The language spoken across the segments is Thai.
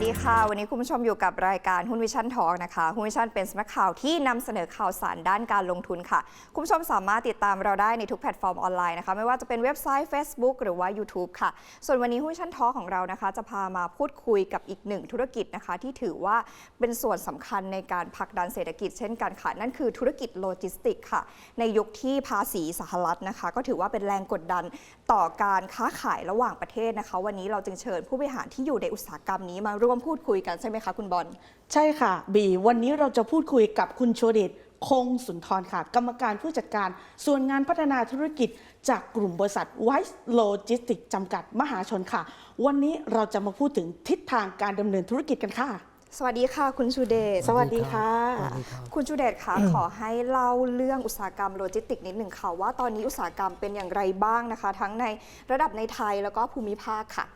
วัสดีค่ะ วันนี้คุณผู้ชมอยู่กับรายการหุ้นวิชั่นทองนะคะ หุ้นวิชั่นเป็นสำนักข่าวที่นำเสนอข่าวสารด้านการลงทุนค่ะ คุณผู้ชมสามารถติดตามเราได้ในทุกแพลตฟอร์มออนไลน์นะคะ ไม่ว่าจะเป็นเว็บไซต์ Facebook หรือว่า YouTube ค่ะ ส่วนวันนี้หุ้นวิชั่นทองของเรานะคะ จะพามาพูดคุยกับอีกหนึ่งธุรกิจนะคะ ที่ถือว่าเป็นส่วนสำคัญในการผลักดันเศรษฐกิจเช่นกันค่ะ นั่นคือธุรกิจโลจิสติกส์ค่ะ ในยุคที่ภาษีสหรัฐนะคะ ก็ถือว่าเป็นแรงกดดัน ต่อการค้าขายระหว่างประเทศนะคะ วันนี้เราจึงเชิญผู้บริหารที่อยู่ในอุตสาหกรรมนี้มาร่วมพูดคุยกันใช่ไหมคะคุณบอลใช่ค่ะ บีวันนี้เราจะพูดคุยกับคุณโชเดชคงสุนทรค่ะ กรรมการผู้จัดการ ส่วนงานพัฒนาธุรกิจ จากกลุ่มบริษัท Wise Logistics จำกัดมหาชนค่ะ วันนี้เราจะมาพูดถึงทิศทางการดำเนินธุรกิจกันค่ะ สวัสดีค่ะ คุณชูเดชสวัสดีค่ะสวัสดีครับคุณชูเดชคะขอให้เล่าเรื่องอุตสาหกรรมโลจิสติกส์นิดหนึ่งค่ะว่าตอนนี้อุตสาหกรรมเป็นอย่างไรบ้างนะคะ ทั้งในระดับในไทยแล้วก็ภูมิภาคค่ะ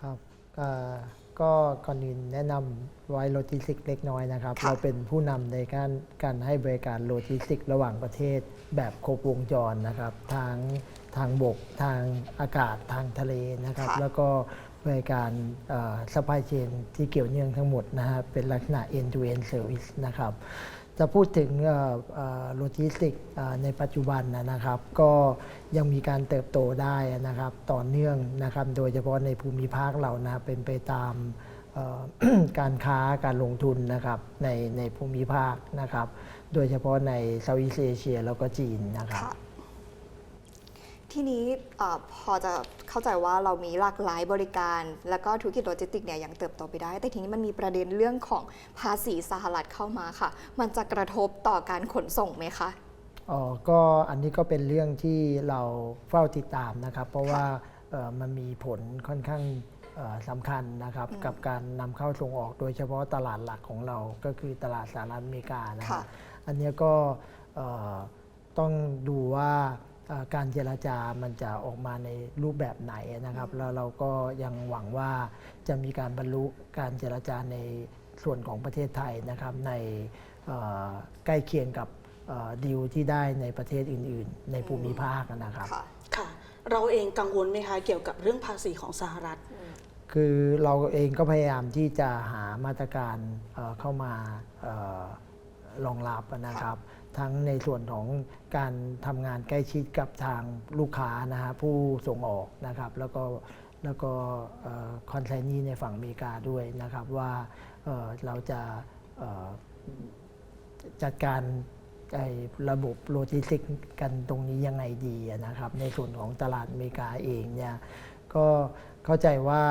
ครับเอ่อก็ก่อนอื่นแนะนำไว้โลจิสติกส์เล็กน้อยนะครับค่ะเราเป็นผู้นำในการการให้บริการโลจิสติกส์ระหว่างประเทศ แบบครบวงจรนะครับทางทางบกทางอากาศทางทะเลนะครับค่ะแล้วก็ บริการสปายเชนที่เกี่ยวเนื่องทั้งหมดนะฮะเป็นลักษณะ end to end service นะครับจะพูดถึงโลจิสติกในปัจจุบันนะครับ ก็ยังมีการเติบโตได้นะครับต่อเนื่องนะครับ โดยเฉพาะในภูมิภาคเรานะเป็นไปตามการค้าการลงทุนนะครับในในภูมิภาคนะครับ โดยเฉพาะในเซาท์อีสเอเชียแล้วก็จีนนะครับ ทีนี้เออพอจะเข้าใจว่าเรามีหลากหลายบริการ แล้วก็ธุรกิจโลจิสติกส์เนี่ยยังเติบโตไปได้ แต่ทีนี้มันมีประเด็นเรื่องของภาษีสหรัฐเข้ามาค่ะ มันจะกระทบต่อการขนส่งไหมคะอ๋อก็อันนี้ก็เป็นเรื่องที่เราเฝ้าติดตามนะครับ เพราะว่าเอ่อมันมีผลค่อนข้างเอ่อสำคัญนะครับกับการนำเข้าส่งออกโดยเฉพาะตลาดหลักของเราก็คือตลาดสหรัฐอเมริกานะครัค่ะบอันเนี้ยก็เอ่อต้องดูว่าเอ่อ การเจรจามันจะออกมาในรูปแบบไหนนะครับ แล้วเราก็ยังหวังว่าจะมีการบรรลุการเจรจาในส่วนของประเทศไทยนะครับในเอ่อใกล้เคียงกับเอ่อดีลที่ได้ในประเทศอื่น ๆ ในภูมิภาคนะครับค่ะค่ะเราเองกังวลไหมคะเกี่ยวกับเรื่องภาษีของสหรัฐ คือเราเองก็พยายามที่จะหามาตรการเอ่อเข้ามาเอ่อรองรับนะครับ ทั้งในส่วนของการทำงานใกล้ชิดกับทางลูกค้านะฮะผู้ส่งออกนะครับแล้วก็แล้วก็คอนไซนีในฝั่งอเมริกาด้วยนะครับว่าเเราจะจัดการไอ้ระบบโลจิสติกส์กันตรงนี้ยังไงดีนะครับในส่วนของตลาดอเมริกาเองเนี่ยก็เข้าใจว่า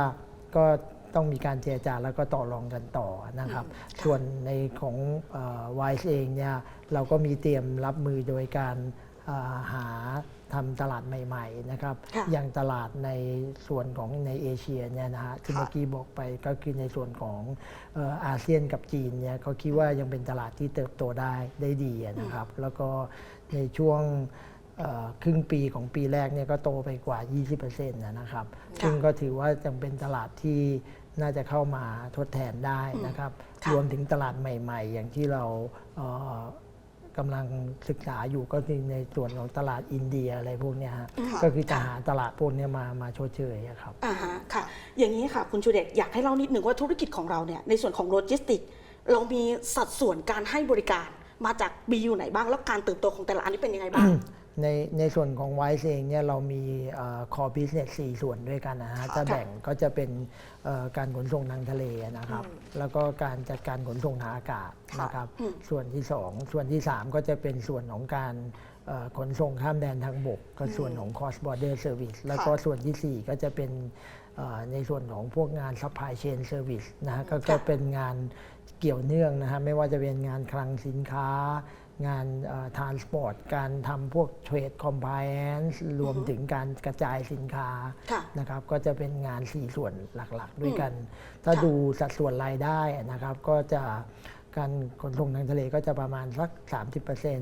ก็ ต้องมีการเจรจาแล้วก็ต่อรองกันต่อนะครับ ส่วนในของวายเองเนี่ยเราก็มีเตรียมรับมือโดยการเอ่อหาทำตลาดใหม่ ๆ นะครับค่ะอย่างตลาดในส่วนของในเอเชียเนี่ยนะฮะที่ค่ะเมื่อกี้บอกไปก็คือในส่วนของเอ่ออาเซียนกับจีนเนี่ยเขาคิดว่ายังเป็นตลาดที่เติบโตได้ได้ดีอะนะครับ แล้วก็ในช่วงเอ่อครึ่งปีของปีแรกเนี่ยก็โตไปกว่า 20%นะนะครับค่ะซึ่งก็ถือว่ายังเป็นตลาดที่ น่าจะเข้ามาทดแทนได้นะครับค่ะรวมถึงตลาดใหม่ ๆ อย่างที่เราเอ่อกำลังศึกษาอยู่ก็คือในส่วนของตลาดอินเดียอะไรพวกเนี้ยฮะค่ะก็คือจะหาตลาดพวกเนี้ยมามาชดเชยอะครับอ่าฮะค่ะ อย่างนี้ค่ะคุณชูเดชอยากให้เล่านิดหนึ่งว่าธุรกิจของเราเนี่ยในส่วนของโลจิสติกส์เรามีสัดส่วนการให้บริการมาจาก BU ไหนบ้าง แล้วการเติบโตของแต่ละอันนี้เป็นยังไงบ้าง ในในส่วนของไวซ์เองเนี่ยเรามีคอ business สี่ส่วนด้วยกันนะฮะค่ะจะแบ่งก็จะเป็นเอ่อการขนส่งทางทะเลนะครับ แล้วก็การจัดการขนส่งทางอากาศค่ะนะครับอืมส่วนที่ 2 ส่วนที่ 3 ก็จะเป็นส่วนของการเอ่อขนส่งข้ามแดนทางบก ก็ส่วนของ cross border service แล้วก็ส่วนทีสี่4 ก็จะเป็นเอ่อในส่วนของพวกงาน supply chain service นะฮะก็ก็เป็นงานเกี่ยวเนื่องนะฮะไม่ว่าจะเป็นงานคลังสินค้า งานทรานสปอร์ตการทำพวกเทรดคอมไพแอนซ์รวมถึงการกระจายสินค้าค่ะนะครับก็จะเป็นงาน 4 ส่วนหลักๆ ด้วยกัน ถ้าค่ะดูสัดส่วนรายได้นะครับก็จะการขนส่งทางทะเลก็จะประมาณสัก 30%น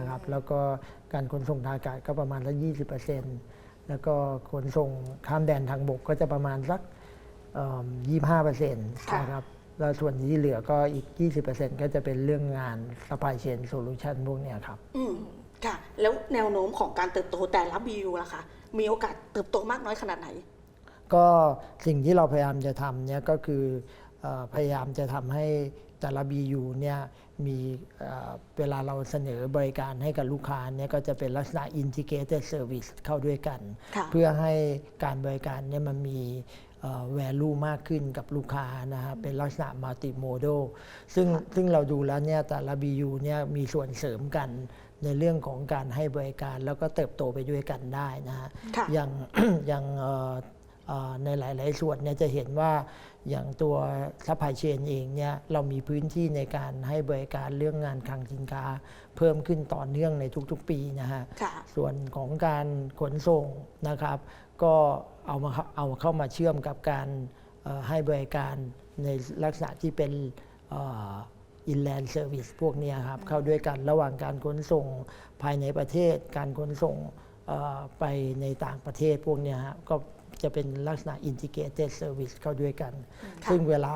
ะครับแล้วก็การขนส่งทางอากาศก็ประมาณสัก 20%แล้วก็ขนส่งข้ามแดนทางบกก็จะประมาณสักเอิ่ม25%นะครับ แล้วส่วนที่เหลือก็อีก 20%ก็จะเป็นเรื่องงาน supply chain solution พวกเนี้ยครับ อืมค่ะ แล้วแนวโน้มของการเติบโตแต่ละ BU ล่ะคะมีโอกาสเติบโตมากน้อยขนาดไหน ก็สิ่งที่เราพยายามจะทำเนี่ยก็คือเอ่อพยายามจะทำให้แต่ละ BU เนี่ยมีเอ่อเวลาเราเสนอบริการให้กับลูกค้าเนี่ยก็จะเป็นลักษณะ integrated service เข้าด้วยกัน ค่ะ เพื่อให้การบริการเนี่ยมันมี เอ่อ value มากขึ้นกับลูกค้านะฮะเป็นลักษณะ multimodal ซึ่งซึ่งเราดูแล้วเนี่ยแต่ละ BU เนี่ยมีส่วนเสริมกันในเรื่องของการให้บริการแล้วก็เติบโตไปด้วยกันได้นะฮะค่ะอย่างอย่างเอ่อเอ่อ ในหลาย ๆ ส่วนเนี่ยจะเห็นว่าอย่างตัวซัพพลายเชนเองเนี่ยเรามีพื้นที่ในการให้บริการเรื่องงานคลังสินค้า เพิ่มขึ้นต่อเนื่องในทุก ๆ ปีนะฮะค่ะส่วนของการขนส่งนะครับ ก็เอามาเอาเข้ามาเชื่อมกับการเอ่อให้บริการในลักษณะที่เป็นอินแลนด์เซอร์วิสพวกเนี้ยครับเข้าด้วยกันระหว่างการขนส่งภายในประเทศ การขนส่งเอ่อไปในต่างประเทศพวกเนี้ยฮะก็ จะเป็นลักษณะ integrated service เข้าด้วยกันค่ะซึ่งเวลา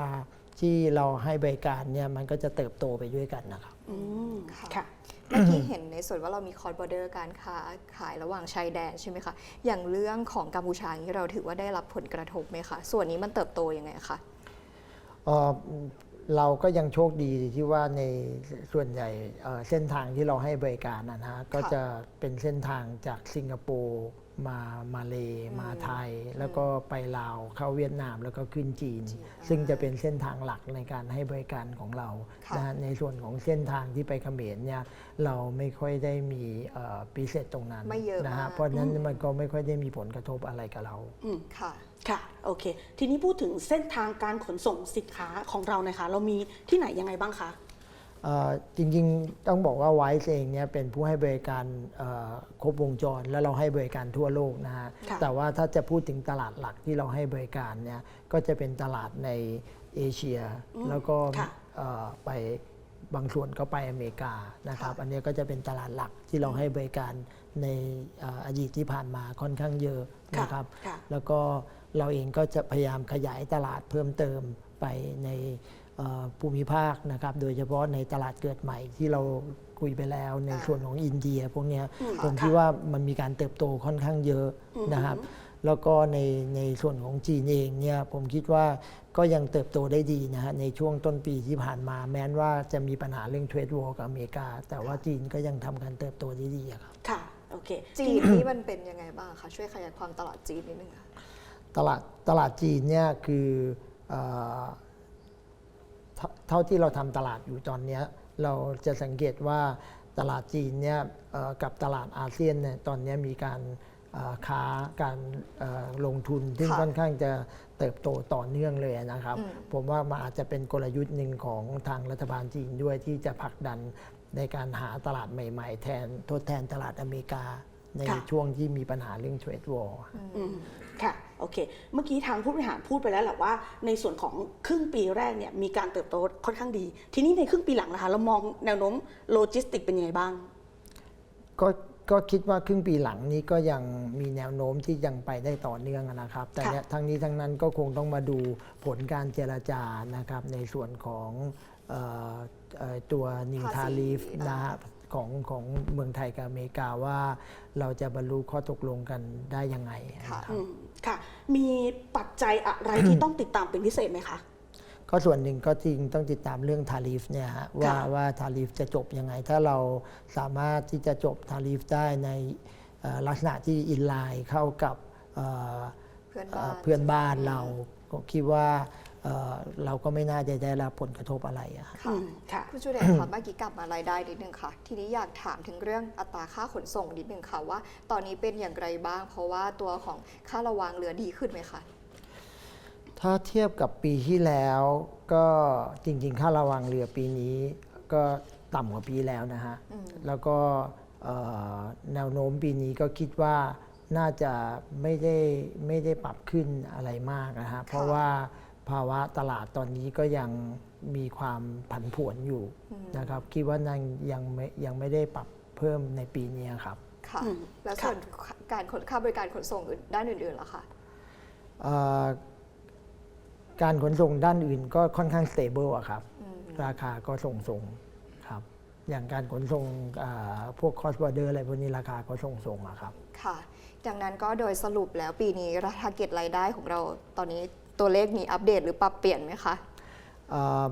ที่เราให้บริการเนี่ยมันก็จะเติบโตไปด้วยกันนะครับอืมค่ะค่ะเมื่อกี้เห็นในส่วนว่าเรามีคอร์ดบอร์เดอร์การค้าขายระหว่างชายแดนใช่ไหมคะ อย่างเรื่องของกัมพูชาอย่างนี้เราถือว่าได้รับผลกระทบไหมคะ ส่วนนี้มันเติบโตยังไงคะเอ่อเราก็ยังโชคดีที่ว่าในส่วนใหญ่เอ่อเส้นทางที่เราให้บริการนะฮะก็จะเป็นเส้นทางจากสิงคโปร์ มามาเลมาไทย แล้วก็ไปลาวเข้าเวียดนามแล้วก็ขึ้นจีน ซึ่งจะเป็นเส้นทางหลักในการให้บริการของเราค่ะนะฮะในส่วนของเส้นทางที่ไปเขมรเนี่ยเราไม่ค่อยได้มีพิเศษตรงนั้นไม่เยอะนะมาฮะกเพราะฉะนั้นมันก็ไม่ค่อยได้มีผลกระทบอะไรกับเราค่ะค่ะโอเค ทีนี้พูดถึงเส้นทางการขนส่งสินค้าของเรานะคะ เรามีที่ไหนยังไงบ้างคะเอ่อ จริงๆ ต้องบอกว่าไวซ์เองเนี่ยเป็นผู้ให้บริการเอ่อครบวงจร และเราให้บริการทั่วโลกนะฮะค่ะแต่ว่าถ้าจะพูดถึงตลาดหลักที่เราให้บริการเนี่ยก็จะเป็นตลาดในเอเชีย แล้วก็ค่ะเอ่อไปบางส่วนก็ไปอเมริกานะครับค่ะอันนี้ก็จะเป็นตลาดหลักที่เราให้บริการในเอ่ออดีตที่ผ่านมาค่อนข้างเยอะนะครับค่ะแล้วก็เราเองก็จะพยายามขยายตลาดเพิ่มเติมไปในเอ่อ ภูมิภาคนะครับ โดยเฉพาะในตลาดเกิดใหม่ที่เราคุยไปแล้วในอ่าส่วนของอินเดียพวกเนี้ยอืมผมค่ะคิดว่ามันมีการเติบโตค่อนข้างเยอะนะครับ แล้วก็ในในส่วนของจีนเองเนี่ยผมคิดว่าก็ยังเติบโตได้ดีนะฮะในช่วงต้นปีที่ผ่านมา แม้นว่าจะมีปัญหาเรื่องเทรดวอร์กับอเมริกา แต่ว่าจีนก็ยังทำการเติบโตได้ดีอะครับค่ะโอเคจีนนี่มันเป็นยังไงบ้างคะช่วยขยายความตลาดจีนนิดนึงค่ะตลาดตลาดจีนเนี่ยคือ เออเท่าเท่าที่เราทำตลาดอยู่ตอนเนี้ยเราจะสังเกตว่าตลาดจีนเนี่ยเอ่อกับตลาดอาเซียนเนี่ยตอนเนี้ยมีการเอ่อค้าการเอ่อลงทุนที่ค่ะค่อนข้างจะเติบโตต่อเนื่องเลยนะครับอืมผมว่ามันอาจจะเป็นกลยุทธ์หนึ่งของทางรัฐบาลจีนด้วยที่จะผลักดันในการหาตลาดใหม่ ๆ แทนทดแทนตลาดอเมริกา ในค่ะช่วงที่มีปัญหาเรื่องเทรดวอร์อืมค่ะ โอเค เมื่อกี้ทางผู้บริหารพูดไปแล้วแหละว่า ในส่วนของครึ่งปีแรกเนี่ยมีการเติบโตค่อนข้างดี ทีนี้ในครึ่งปีหลังนะคะเรามองแนวโน้มโลจิสติกเป็นยังไงบ้าง ก็ก็คิดว่าครึ่งปีหลังนี้ก็ยังมีแนวโน้มที่ยังไปได้ต่อเนื่องนะครับ แต่ค่ะเนี่ยทั้งนี้ทั้งนั้นก็คงต้องมาดูผลการเจรจานะครับในส่วนของเออเอ่อตัว New ภาษี Tariff นะนะฮะ ของของเมืองไทยกับอเมริกาว่าเราจะบรรลุข้อตกลงกันได้ยังไงค่ะนะครับอืมค่ะ มีปัจจัยอะไรที่ต้องติดตามเป็นพิเศษไหมคะ ก็ส่วนหนึ่งก็จริงต้องติดตามเรื่องทาริฟเนี่ยฮะว่าว่าทาริฟจะจบยังไง ถ้าเราสามารถที่จะจบทาริฟได้ในเอ่อลักษณะที่อินไลน์เข้ากับเอ่อ เพื่อนเอ่บ้าอนเพื่อนบ้านเราก็คิดว่า เอ่อเราก็ไม่น่าจะได้รับผลกระทบอะไรอะครับค่ะอืมค่ะคุณชูเดชค่ะเมื่อกี้กลับมารายได้นิดนึงค่ะ ทีนี้อยากถามถึงเรื่องอัตราค่าขนส่งนิดนึงค่ะว่า ตอนนี้เป็นอย่างไรบ้าง เพราะว่าตัวของค่าระวางเรือดีขึ้นไหมคะถ้าเทียบกับปีที่แล้วก็จริง ๆ ค่าระวังเรือปีนี้ ก็ต่ำกว่าปีแล้วนะฮะอืมแล้วก็เอ่อแนวโน้มปีนี้ก็คิดว่าน่าจะไม่ได้ไม่ได้ปรับขึ้นอะไรมากนะฮะ เพราะว่า ภาวะตลาดตอนนี้ก็ยังมีความผันผวนอยู่นะครับ คิดว่ายังยังไม่ยังไม่ได้ปรับเพิ่มในปีนี้ครับ ค่ะอืมแล้วค่ะส่วนการขนค่าบริการขนส่งอื่นด้านอื่นๆล่ะคะเอ่อการขนส่งด้านอื่นก็ค่อนข้างสเตเบิลอะครับอืมราคาก็ทรงๆครับ อย่างการขนส่งอ่าพวกคอสบอร์เดอร์อะไรพวกนี้ราคาก็ทรงๆอะครับ ค่ะ ดังนั้นก็โดยสรุปแล้วปีนี้ทาร์เก็ตรายได้ของเราตอนนี้ ตัวเลขมีอัปเดตหรือปรับเปลี่ยนไหมคะเอ่อ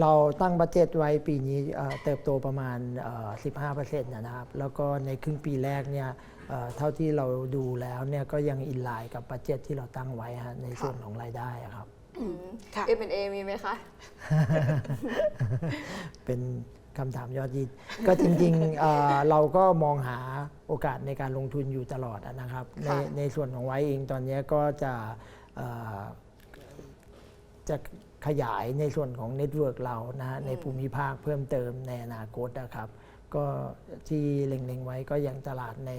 เราตั้งบัตเจ็ตไว้ปีนี้เอ่อเติบโตประมาณเอ่อ15%นะครับ แล้วก็ในครึ่งปีแรกเนี่ยเอ่อเท่าที่เราดูแล้วเนี่ยก็ยังอินไลน์กับบัตเจ็ตที่เราตั้งไว้ฮะในส่วนของรายได้อะครับอืมค่ะ M&A มีไหมคะ เป็นคำถามยอดฮิตก็จริงๆเอ่อเราก็มองหาโอกาสในการลงทุนอยู่ตลอดอะนะครับ ในค่ะในส่วนของไว้เองตอนนี้ก็จะเอ่อ จะขยายในส่วนของเน็ตเวิร์กเรานะฮะในภูมิภาคเพิ่มเติมในอนาคตนะครับ ก็ที่เล็งๆไว้ก็อย่างตลาดใน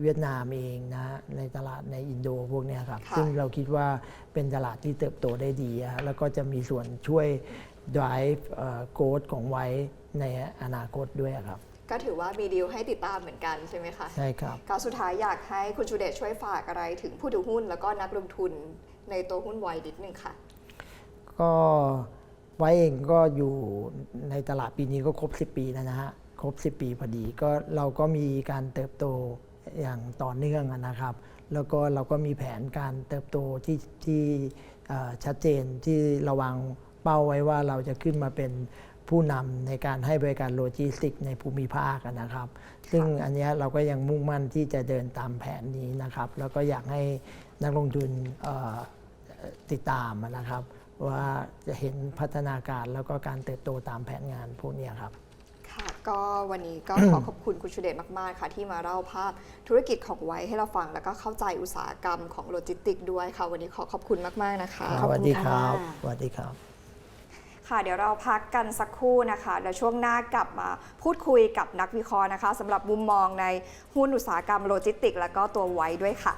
เวียดนามเองนะฮะในตลาดในอินโดพวกเนี้ยครับค่ะซึ่งเราคิดว่าเป็นตลาดที่เติบโตได้ดีอะฮะแล้วก็จะมีส่วนช่วย drive โกดของไว้ในอนาคตด้วยครับ ก็ถือว่ามีดีลให้ติดตามเหมือนกันใช่ไหมคะใช่ครับก็สุดท้ายอยากให้คุณชูเดชช่วยฝากอะไรถึงผู้ถือหุ้น แล้วก็นักลงทุนในตัวหุ้นไวนิดนึงค่ะ ก็ไว้เองก็อยู่ในตลาดปีนี้ก็ครบ 10 ปีแล้วนะฮะครบ 10 ปีพอดีก็เราก็มีการเติบโตอย่างต่อเนื่องอะนะครับ แล้วก็เราก็มีแผนการเติบโตที่ที่เอ่อชัดเจนที่เระวังเป้าไว้ว่าเราจะขึ้นมาเป็น ผู้นำในการให้บริการโลจิสติกส์ในภูมิภาคอะนะครับ ซึ่งอันเนี้ยเราก็ยังมุ่งมั่นที่จะเดินตามแผนนี้นะครับ แล้วก็อยากให้นักลงทุนเอ่อติดตามนะครับ ว่าจะเห็นพัฒนาการแล้วก็การเติบโตตามแผนงานพวกเนี้ยครับค่ะก็วันนี้ก็ขอขอบคุณคุณชูเดชมาก ๆ ค่ะ ที่มาเล่าภาพธุรกิจของไว้ให้เราฟัง แล้วก็เข้าใจอุตสาหกรรมของโลจิสติกส์ด้วยค่ะ วันนี้ขอขอบคุณมาก ๆ นะคะ ขอบสคุณวัสดีครับค่ะสวัสดีครับ ค่ะ เดี๋ยวเราพักกันสักครู่นะคะแล้วช่วงหน้ากลับมาพูดคุยกับนักวิเคราะห์นะคะสำหรับมุมมองในหุ้นอุตสาหกรรมโลจิสติก และก็ตัวไว้ด้วยค่ะ